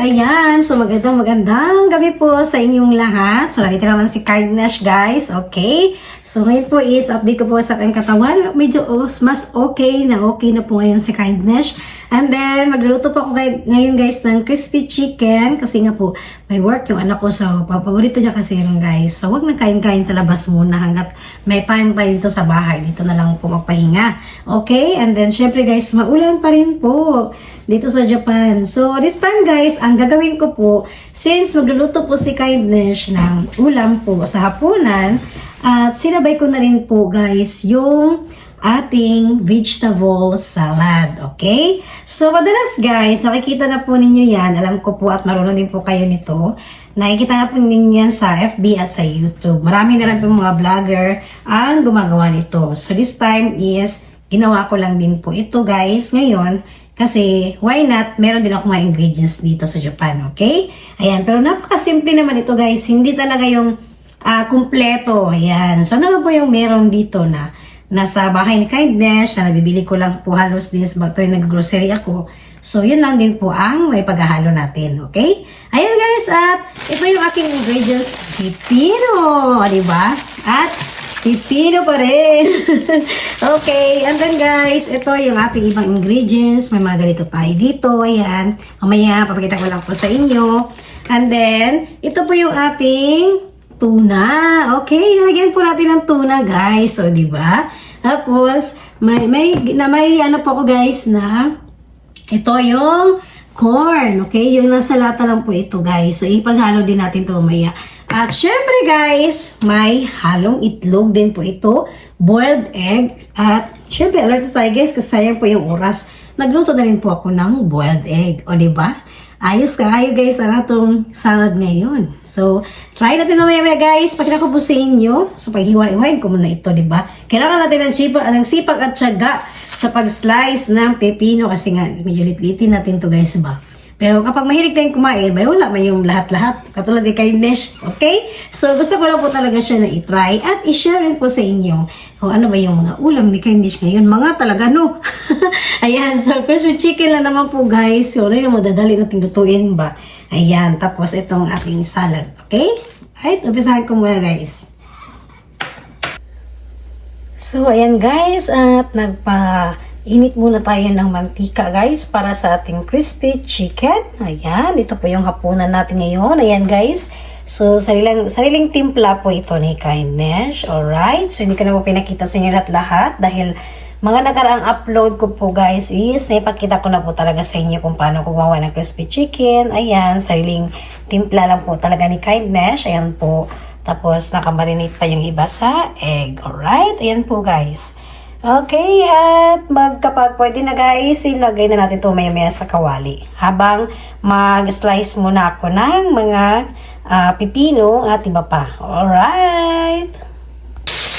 Ayan, so magandang magandang gabi po sa inyong lahat. So, nandito naman si Kindness guys, okay? So, ngayon po is update ko po sa aking katawan. Medyo oh, mas okay na okay na po ngayon si Kindness. And then, magluluto po ako ngay- ngayon guys ng crispy chicken kasi nga po may work yung anak ko. So, paborito niya kasi yun guys. So, wag na kain-kain sa labas muna hanggat may time pa dito sa bahay. Dito na lang po magpahinga. Okay? And then, syempre guys, maulan pa rin po dito sa Japan. So, this time guys, ang gagawin ko po, since magluluto po si Kindness ng ulam po sa hapunan, at sinabay ko na rin po guys yung ating vegetable salad. Okay? So, madalas guys, nakikita na po ninyo yan. Alam ko po at marunong din po kayo nito. Nakikita na po ninyo yan sa FB at sa YouTube. Marami na rin po mga vlogger ang gumagawa nito. So, this time is, ginawa ko lang din po ito guys. Ngayon, kasi, why not? Meron din ako mga ingredients dito sa Japan, okay? Ayan, pero napakasimple naman ito guys. Hindi talaga yung ah, kumpleto. Ayan. So, ano ba po yung meron dito na nasa bahay ni Kindness, na nabibili ko lang po halos din sa tuwing nag-grocery ako. So, yun lang din po ang may paghahalo natin, okay? Ayan guys, at ito yung aking ingredients. Pipino, di ba? At Pipino pa rin. okay, and then guys, ito yung ating ibang ingredients. May mga ganito tayo dito. Ayan. Mamaya, papakita ko lang po sa inyo. And then, ito po yung ating tuna. Okay, nalagyan po natin ng tuna, guys. So, di ba? Tapos, may, may, na, may ano po ko guys na ito yung corn. Okay, yung nasa lata lang po ito, guys. So, ipaghalo din natin ito mamaya. At syempre guys, may halong itlog din po ito, boiled egg, at syempre alert tayo guys kasi sayang po yung oras. Nagluto na rin po ako ng boiled egg, o ba? Ayos ka kayo guys ang atong salad ngayon. So, try natin mamaya mamaya guys. Pakita ko po sa inyo. So, paghiwa-iwain ko muna ito, ba? Kailangan natin ng sipag, ng sipag at syaga sa pag-slice ng pepino kasi nga medyo litlitin natin to guys ba? Pero kapag mahilig tayong kumain, may wala may yung lahat-lahat. Katulad ni kay Nesh. Okay? So, gusto ko lang po talaga siya na itry at i-share rin po sa inyo kung ano ba yung mga ulam ni kay Nesh ngayon. Mga talaga, no? Ayan. So, crispy chicken lang naman po, guys. So, ano yung madadali natin lutuin ba? Ayan. Tapos, itong ating salad. Okay? Alright, umpisahan ko muna, guys. So, ayan guys, at nagpa-init muna tayo ng mantika guys para sa ating crispy chicken. Ayan, ito po yung hapunan natin ngayon. Ayan guys. So, sariling, sariling timpla po ito ni Kindness. Alright, so hindi ko na po pinakita sa inyo lahat-lahat dahil mga nakaraang upload ko po guys is naipakita ko na po talaga sa inyo kung paano gumawa ng crispy chicken. Ayan, sariling timpla lang po talaga ni Kindness. Ayan po. Tapos, nakamarinate pa yung iba sa egg. Alright? Ayan po, guys. Okay, at magkapag pwede na guys, ilagay na natin ito maya-maya sa kawali. Habang mag-slice muna ako ng mga ah, pipino at iba pa. Alright?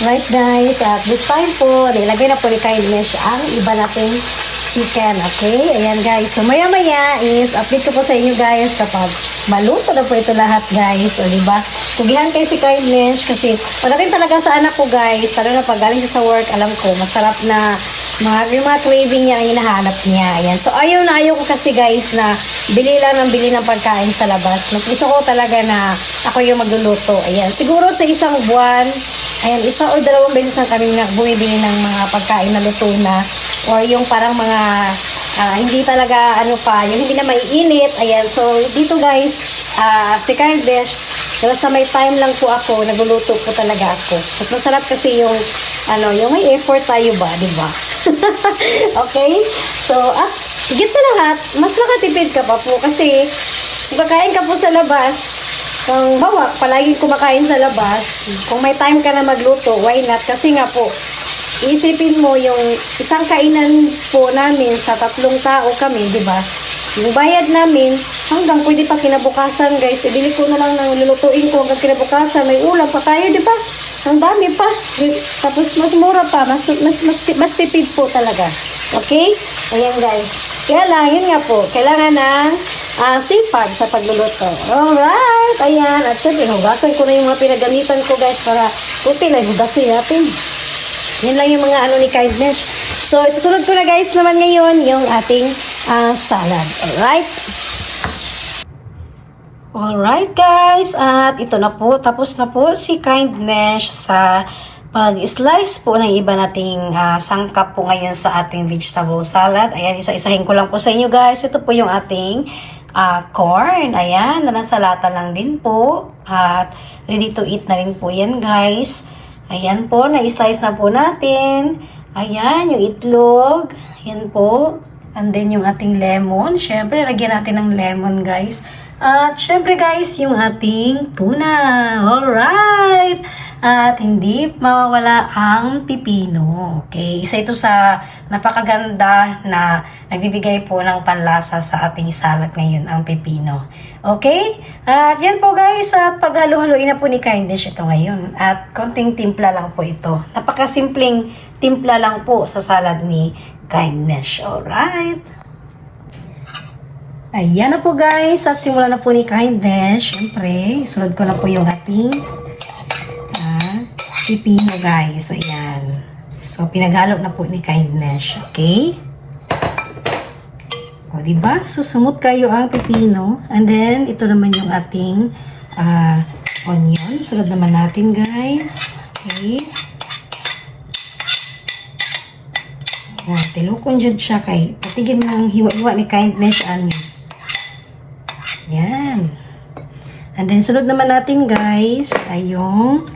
Right guys, at this time po, nilagay na po ni Kindness ang iba nating chicken, okay? Ayan guys, so maya maya is update ko sa inyo guys kapag maluto na po ito lahat guys, o diba? Kugihan kayo si Kindness kasi pagdating talaga sa anak ko guys, lalo na pag siya sa work, alam ko, masarap na mga, yung mga craving niya ang hinahanap niya. Ayan. So, ayaw na ayaw ko kasi guys na bili lang ng bili ng pagkain sa labas. Gusto ko talaga na ako yung magluluto. Ayan. Siguro sa isang buwan, ayan, isa o dalawang beses na kami na bumibili ng mga pagkain na luto na or yung parang mga ah, hindi talaga ano pa, yung hindi na maiinit. Ayan. So, dito guys, ah si Besh, pero sa may time lang po ako, nagluluto po talaga ako. Mas masarap kasi yung, ano, yung may effort tayo ba, di ba? okay? So, at higit sa lahat, mas makatipid ka pa po kasi kakain ka po sa labas, kung bawa, palaging kumakain sa labas, kung may time ka na magluto, why not? Kasi nga po, isipin mo yung isang kainan po namin sa tatlong tao kami, di ba? Yung bayad namin, hanggang pwede pa kinabukasan, guys. Ibili ko na lang ng lulutuin ko hanggang kinabukasan. May ulam pa tayo, di ba? Ang dami pa. Tapos mas mura pa. Mas, mas, mas, mas tipid po talaga. Okay? Ayan, guys. Kaya lang, yun nga po. Kailangan ng ah, sipag sa pagluluto. Alright! Ayan. At syempre, hugasan ko na yung mga pinagamitan ko, guys, para puti na hugasin natin. Yan lang yung mga ano ni kindness. So, isusunod ko na guys naman ngayon yung ating ah, salad. Alright? Alright guys, at ito na po, tapos na po si Kindness sa pag-slice po ng iba nating ah, sangkap po ngayon sa ating vegetable salad. Ayan, isa-isahin ko lang po sa inyo guys. Ito po yung ating ah, corn. Ayan, na nasa lata lang din po. At ready to eat na rin po yan guys. Ayan po, na-slice na po natin. Ayan, yung itlog. Ayan po. And then yung ating lemon. Siyempre, lagyan natin ng lemon guys. At syempre guys, yung ating tuna. Alright! At hindi mawawala ang pipino. Okay? Isa ito sa napakaganda na nagbibigay po ng panlasa sa ating salad ngayon, ang pipino. Okay? At yan po guys, at paghalo-haloin na po ni Kindness ito ngayon. At konting timpla lang po ito. Napakasimpleng timpla lang po sa salad ni Kindness. Alright? Ayan na po guys, at simula na po ni Kindness. Siyempre, sunod ko na po yung ating pipino guys. Ayan. So, pinaghalo na po ni Kindness. Okay? O, diba? Susumot kayo ang pipino. And then, ito naman yung ating ah, onion. Sunod naman natin guys. Okay? Ayan, tilukon dyan siya kay patigin ng hiwa-hiwa ni Kindness ani. Yan. And then, sunod naman natin, guys, ay yung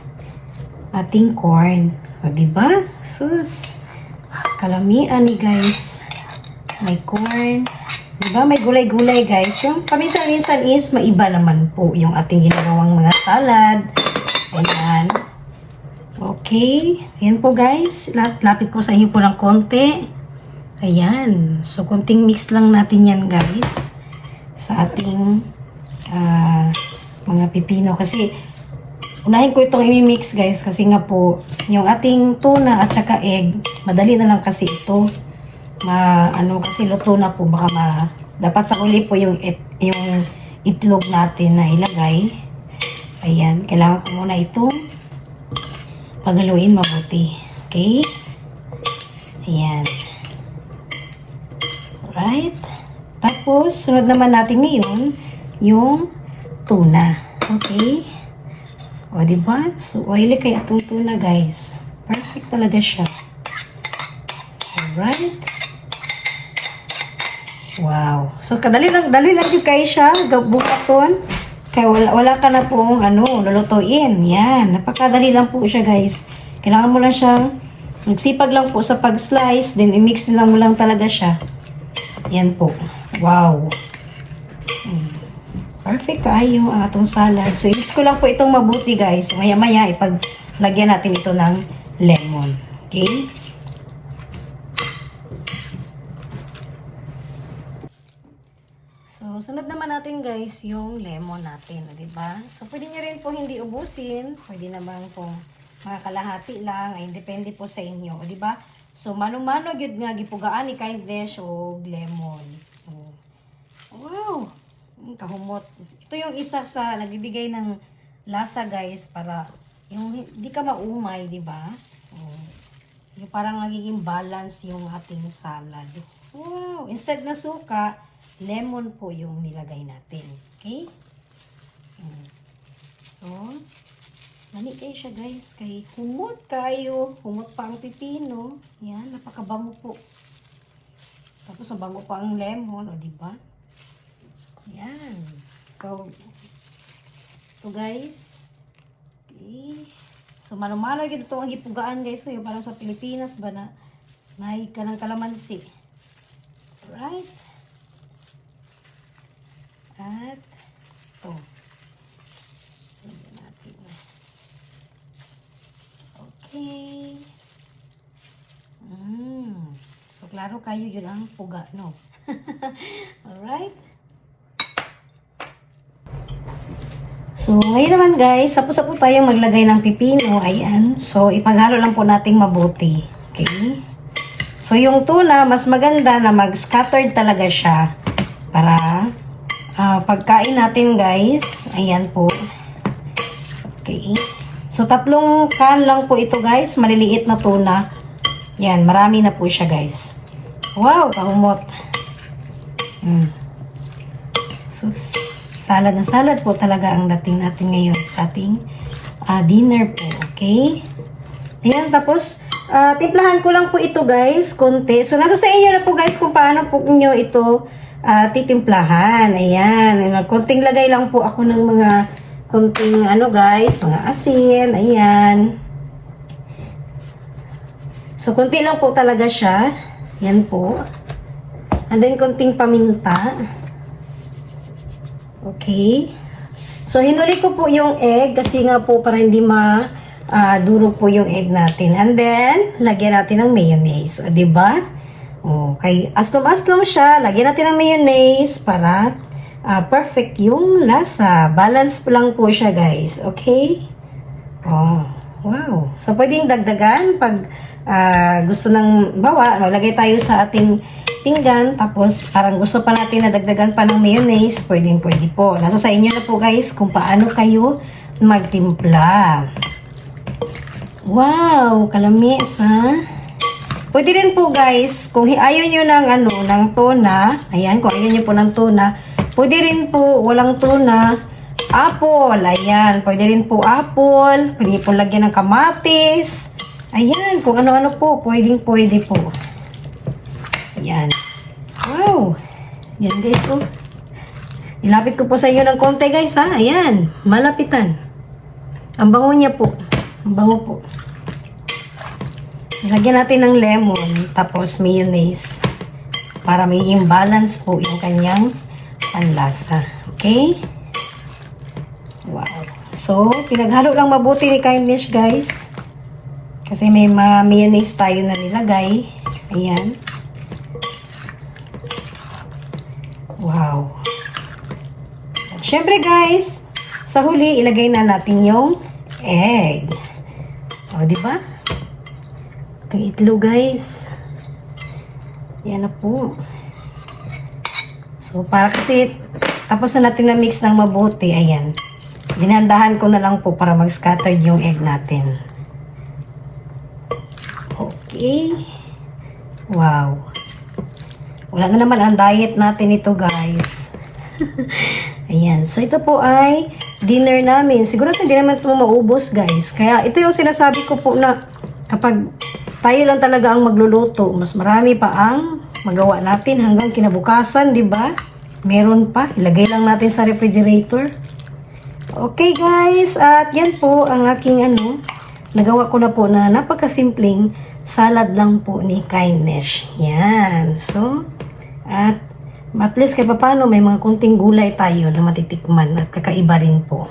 ating corn. O, diba? Sus. Kalamian ni guys. May corn. Diba? May gulay-gulay, guys. Yung paminsan-minsan is maiba naman po yung ating ginagawang mga salad. Ayan. Okay. Ayan po, guys. Lap- Lapit ko sa inyo po ng konti. Ayan. So, konting mix lang natin yan, guys sa ating ah, mga pipino kasi unahin ko itong i-mix guys kasi nga po yung ating tuna at saka egg madali na lang kasi ito. Ma ano kasi luto na po. Baka ma dapat sa uli po yung it, yung itlog natin na ilagay. Ayan kailangan ko muna itong pagaluin mabuti. Okay? Ayan. Alright. Tapos, sunod naman natin ngayon, yung tuna. Okay? O, diba? So, oily kaya itong tuna, guys. Perfect talaga siya. Alright? Wow. So, kadali lang, dali lang yung kayo siya, bukaton. Kaya wala, wala ka na pong, ano, lulutuin. Yan. Napakadali lang po siya, guys. Kailangan mo lang siyang, nagsipag lang po sa pag-slice, then i-mix lang mo lang talaga siya. Yan po. Wow. Perfect kayo ang atong salad. So, i-mix ko lang po itong mabuti, guys. Maya-maya, ipaglagyan natin ito ng lemon. Okay? So, sunod naman natin, guys, yung lemon natin. di ba? So, pwede nyo rin po hindi ubusin. Pwede naman po mga kalahati lang. Ay, depende po sa inyo. di ba? So, mano-mano gyud nga gipugaan ni kindness o lemon. Oh. Wow! Kahumot. Ito yung isa sa nagbibigay ng lasa guys para yung hindi ka maumay, di ba? Yung parang nagiging balance yung ating salad. Wow! Instead na suka, lemon po yung nilagay natin. Okay? Mm. So, Mani kayo siya guys, kay humot kayo, humot pa ang pipino. Yan, napakabango po. Tapos mabango pa ang lemon, o di ba? Yan. So, ito guys. Okay. So, malo-malo yun ito ang ipugaan guys. So, yung parang sa Pilipinas ba na may ka ng kalamansi. Right? At, ito. Natin. Okay. Mm. So, klaro kayo yun ang puga, no? Alright? So, ngayon naman guys, tapos na po tayong maglagay ng pipino. Ayan. So, ipaghalo lang po nating mabuti. Okay? So, yung tuna, mas maganda na mag-scattered talaga siya. Para ah, pagkain natin guys. Ayan po. Okay. So, tatlong can lang po ito guys. Maliliit na tuna. Yan, marami na po siya guys. Wow, kahumot. Mm. So, salad na salad po talaga ang dating natin ngayon sa ating ah, dinner po. Okay? Ayan, tapos, ah, timplahan ko lang po ito guys, konti. So, nasa sa inyo na po guys kung paano po inyo ito ah, titimplahan. Ayan, konting lagay lang po ako ng mga konting ano guys, mga asin. Ayan. So, konti lang po talaga siya. Yan po. And then, konting paminta. Okay. So, hinuli ko po yung egg kasi nga po para hindi ma ah, duro po yung egg natin. And then, lagyan natin ng mayonnaise. O, diba? Okay. Aslom-aslom siya. Lagyan natin ng mayonnaise para ah, perfect yung lasa. Balance po lang po siya, guys. Okay? Oh, wow. So, pwedeng dagdagan pag ah, gusto ng bawa. Lagay tayo sa ating pinggan. Tapos, parang gusto pa natin na dagdagan pa ng mayonnaise. Pwedeng pwede po. Nasa sa inyo na po guys kung paano kayo magtimpla. Wow, kalamis ha. Pwede rin po guys, kung ayaw nyo ng ano, ng tuna, ayan, kung ayaw nyo po ng tuna, pwede rin po walang tuna, apple, ayan, pwede rin po apple, pwede po lagyan ng kamatis, ayan, kung ano-ano po, pwedeng pwede po. Ayan. Wow. Yan guys, oh. Ilapit ko po sa inyo ng konti guys ha. Ayan. Malapitan. Ang bango niya po. Ang bango po. Lagyan natin ng lemon. Tapos mayonnaise. Para may imbalance po yung kanyang panlasa. Okay? Wow. So, pinaghalo lang mabuti ni Kindness guys. Kasi may ma mayonnaise tayo na nilagay. Ayan. Wow. At syempre guys, sa huli ilagay na natin yung egg. O, di ba? Itong itlog guys. Yan na po. So, para kasi tapos na natin na mix ng mabuti, ayan. Dinandahan ko na lang po para mag-scattered yung egg natin. Okay. Wow. Wala na naman ang diet natin ito, guys. Ayan. So, ito po ay dinner namin. Siguro hindi naman ito maubos, guys. Kaya, ito yung sinasabi ko po na kapag tayo lang talaga ang magluluto, mas marami pa ang magawa natin hanggang kinabukasan, di ba? Meron pa. Ilagay lang natin sa refrigerator. Okay, guys. At yan po ang aking ano, nagawa ko na po na napakasimpleng salad lang po ni Kindness. Yan. So, at at least kahit paano may mga kunting gulay tayo na matitikman at kakaiba rin po.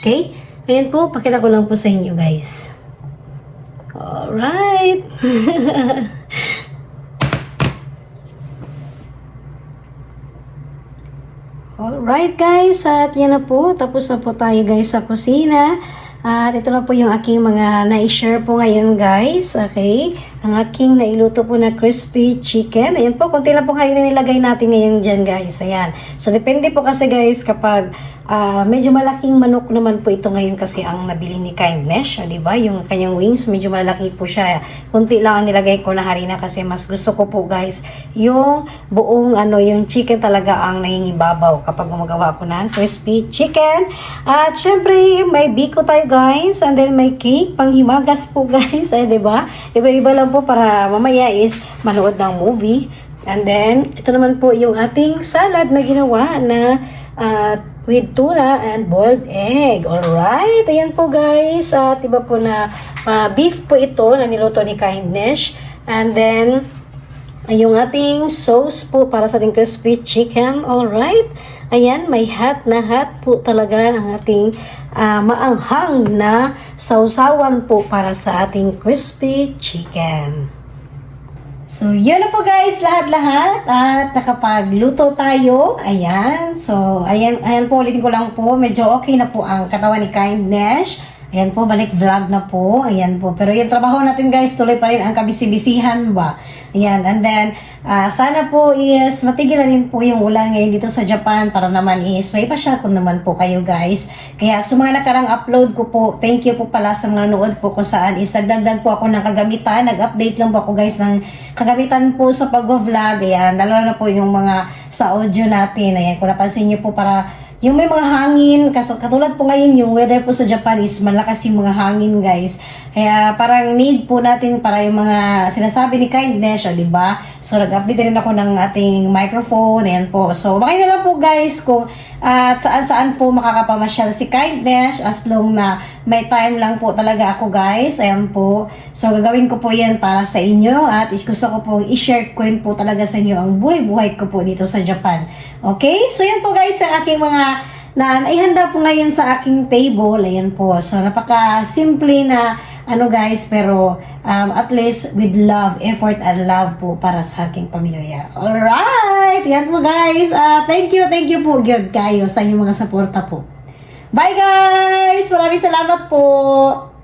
Okay? Ayan po, pakita ko lang po sa inyo guys. Alright. Alright guys, at yan na po. Tapos na po tayo guys sa kusina. At ito na po yung aking mga na-share po ngayon guys. Okay? Ang aking nailuto po na crispy chicken. Ayan po, konti lang po kanina nilagay natin ngayon dyan guys. Ayan. So depende po kasi guys kapag ah, medyo malaking manok naman po ito ngayon kasi ang nabili ni Kindness. di ba Yung kanyang wings, medyo malaki po siya. Kunti lang ang nilagay ko na harina kasi mas gusto ko po guys yung buong ano, yung chicken talaga ang nangingibabaw kapag gumagawa ko ng crispy chicken. At syempre, may biko tayo guys. And then may cake, panghimagas po guys. Eh, di ba Iba-iba lang po para mamaya is manood ng movie. And then, ito naman po yung ating salad na ginawa na ah, with tuna and boiled egg. Alright, ayan po guys. At iba po na ah, beef po ito na niluto ni Kindness. And then, yung ating sauce po para sa ating crispy chicken. Alright. Ayan, may hot na hot po talaga ang ating ah, maanghang na sausawan po para sa ating crispy chicken. So, yun na po guys, lahat-lahat. At nakapagluto tayo. Ayan. So, ayan, ayan po, ulitin ko lang po. Medyo okay na po ang katawan ni Kindness. Ayan po, balik vlog na po. Ayan po. Pero yung trabaho natin guys, tuloy pa rin ang kabisibisihan ba. Ayan. And then, ah, sana po is matigil na rin po yung ulan ngayon dito sa Japan para naman is may pasya ko naman po kayo guys. Kaya sa mga nakarang upload ko po, thank you po pala sa mga nood po kung saan is nagdagdag po ako ng kagamitan. Nag-update lang po ako guys ng kagamitan po sa pag-vlog. Ayan, lalo na po yung mga sa audio natin. Ayan, kung napansin niyo po para yung may mga hangin, katulad po ngayon yung weather po sa Japan is malakas yung mga hangin guys. Kaya parang need po natin para yung mga sinasabi ni Kindness, di ba? So nag-update rin ako ng ating microphone, ayan po. So baka na lang po guys kung at saan-saan po makakapamasyal si Kindness as long na may time lang po talaga ako guys. Ayan po. So gagawin ko po yan para sa inyo at gusto ko po i-share ko rin po talaga sa inyo ang buhay-buhay ko po dito sa Japan. Okay? So yan po guys ang aking mga na naihanda po ngayon sa aking table. Ayan po. So napaka-simple na ano guys, pero um, at least with love, effort and love po para sa aking pamilya. Alright! Yan po guys. Ah, thank you, thank you po good kayo sa inyong mga suporta po. Bye guys! Maraming salamat po!